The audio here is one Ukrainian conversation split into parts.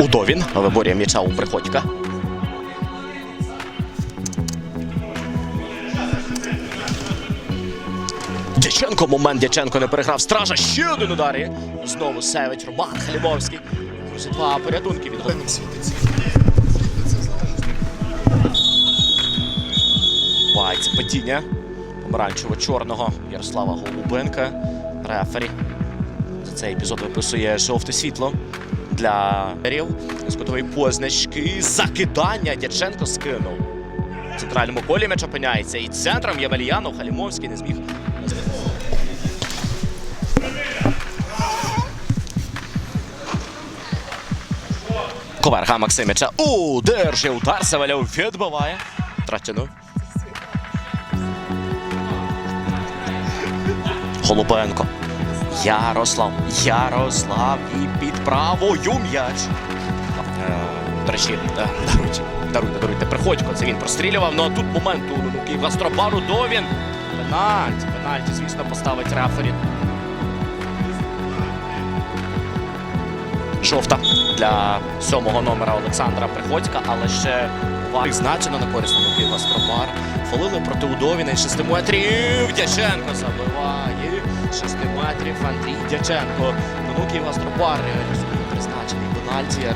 Удовін виборює м'яча у Приходька. Дяченко, момент Дяченко не переграв стража. Ще один удар. і Знову Севич, Роман Халімовський. Друзі, два порятунки від голови. Бувається падіння помаранчево-чорного Ярослава Голубенка. Рефері. За цей епізод виписує жовте світло для рів з кутової позначки. Закидання Дяченко скинув. В центральному колі м'яч опиняється. І центром Євельянов Халімовський не зміг. Коверга Максимича. Удержив удар. Савельов відбиває. Втрачено. Голубенко. Ярослав. Ярослав і під правою м'яч. Е, До речі, е, даруйте, даруйте, даруйте. Приходько, це він прострілював. Ну а тут момент у Київ Гастробару Довін. Пенальті, пенальті, звісно, поставить рефері. Жовта для сьомого номера Олександра Приходька, але ще призначено на користь Київ Гастробар. Фолили проти Удовіна і 6 метрів. Дяченко забиває. 6 метрів Андрій Дяченко. Внуків Київ Гастробар реалізує призначений пенальті.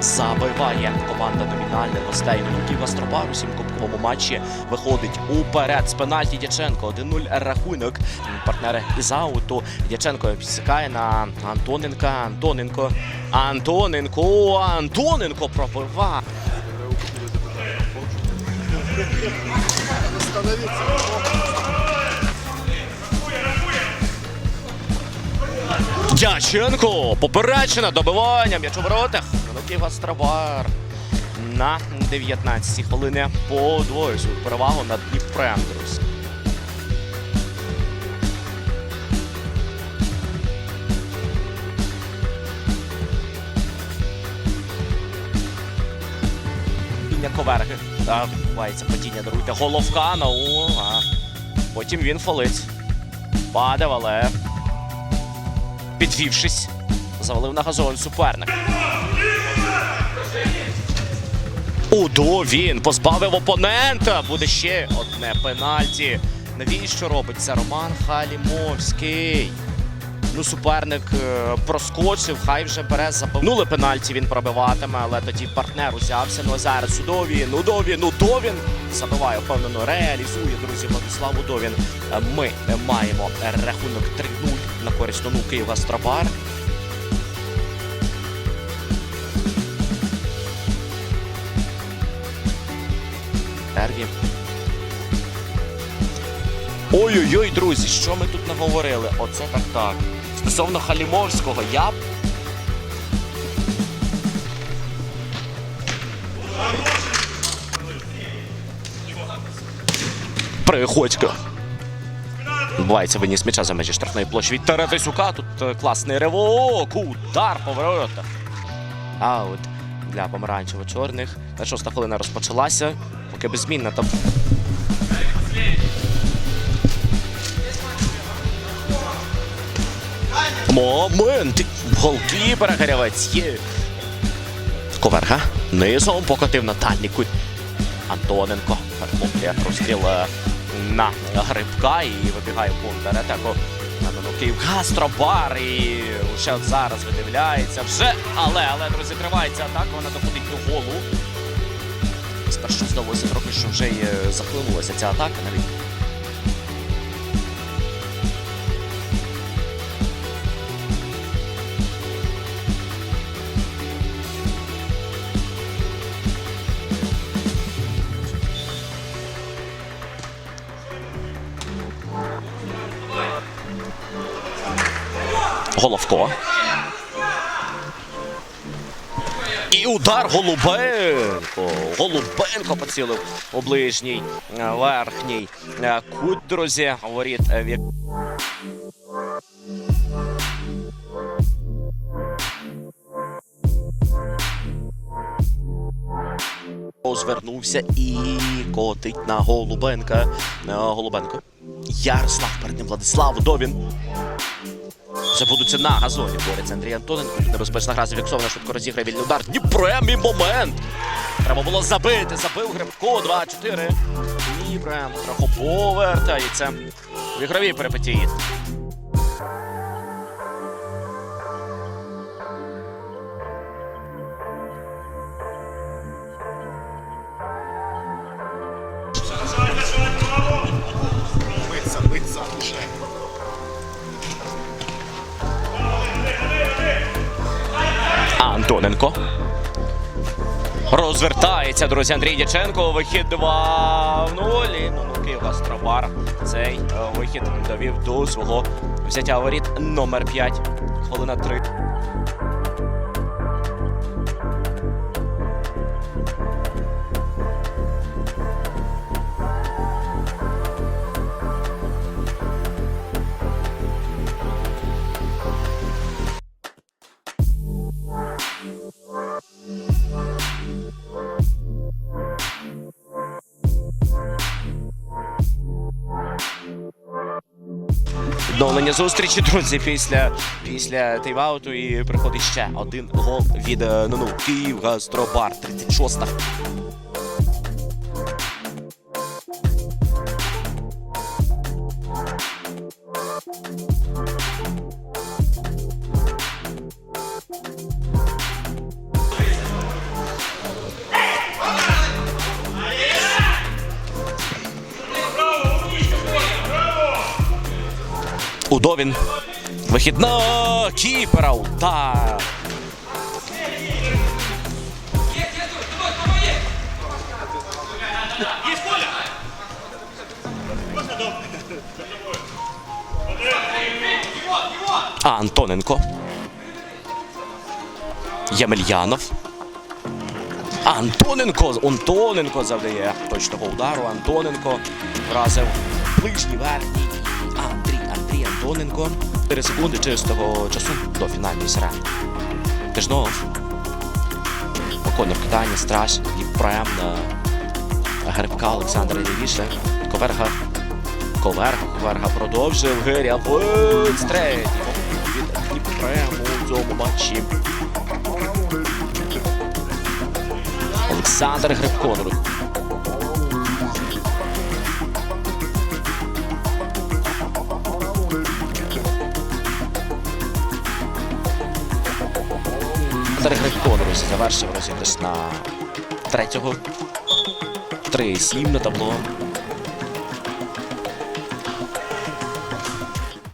Забиває команда номінальних гостей Внуків Остропару у сімкубковому матчі виходить уперед з пенальті Дяченко. 1-0 рахунок. Партнери із ауту. Дяченко підсікає на Антоненка. Антоненко. Антоненко. Антоненко пробива. Дяченко. Поперечина. Добивання. М'яч у воротах. Нуків Астробар. На 19 хвилини подвоює свою перевагу над. Падіння Коверги. Так, бувається падіння, даруйте. Головка на у, а потім він фолить. Падав, але підвівшись, завалив на газон суперник. Удо він позбавив опонента. Буде ще одне пенальті. Навіщо робить це Роман Халімовський? Ну, суперник е, проскочив, хай вже бере забивнули пенальті. Він пробиватиме, але тоді партнер узявся. Ну а зараз Удовін, Удовін, Удовін забиває, впевнено, реалізує, друзі, Владислав Удовін. Ми маємо рахунок 3-0 на користь Дону Києва Страбар. Перві. Ой-ой-ой, друзі, що ми тут наговорили? Оце так так. Стосовно Халімовського, я б. Приходько. Відбувається виніс м'яча за межі штрафної площі від Теретисюка. Тут е, класний ривок. Удар по воротах. Аут для помаранчево-чорних. Та Шоста хвилина розпочалася. Поки беззмінна там. Момент! Голкіпера Гарявець є. Коверга. Низом покотив на. Антоненко перехоплює простріл е, на грибка і вибігає пункт атаку. Київ Гастробар і от зараз видивляється вже. Але, але, друзі, тривається атака, вона доходить до голу. Спершу здалося трохи, що вже е, захлинулася ця атака навіть. Головко. І удар Голубенко. Голубенко поцілив у ближній е, верхній е, кут, друзі. Воріт е, Звернувся і котить на Голубенка. Голубенко. Ярослав перед ним Владислав Вдовін. Забудуться на газоні. Бореться Андрій Антоненко. Небезпечна гра зафіксована, швидко розіграє вільний удар. Дніпрем і момент. Треба було забити. Забив Гребко 2-4. Дніпрем трохи повертається. В ігровій перипетії. Миться. Антоненко. Розвертається, друзі, Андрій Дяченко. Вихід 2 в нулі. Ну, ну, Київ Астробар цей е, вихід довів до свого взяття воріт номер 5. Хвилина 3. Відновлення зустрічі, друзі, після, після тайм-ауту і приходить ще один гол від е, ну, ну, Київ Гастробар, 36-та. Удовін. Вихід на кіпера. Удар. Антоненко. Ямельянов. Антоненко. Антоненко завдає точного удару. Антоненко вразив ближній верхній. Андрій Андрій 4 секунди чистого часу до фінальної сирени. Тижнов. Виконує вкидання, страж, Дніпрем на Грибка Олександра Лівіше. Коверга. Коверга, Коверга продовжив. Гирявець. Третій. Від Дніпрему у цьому матчі. Олександр Грибко. Олександр Грибко, друзі, завершив розіграш на третього. 3-7 на табло.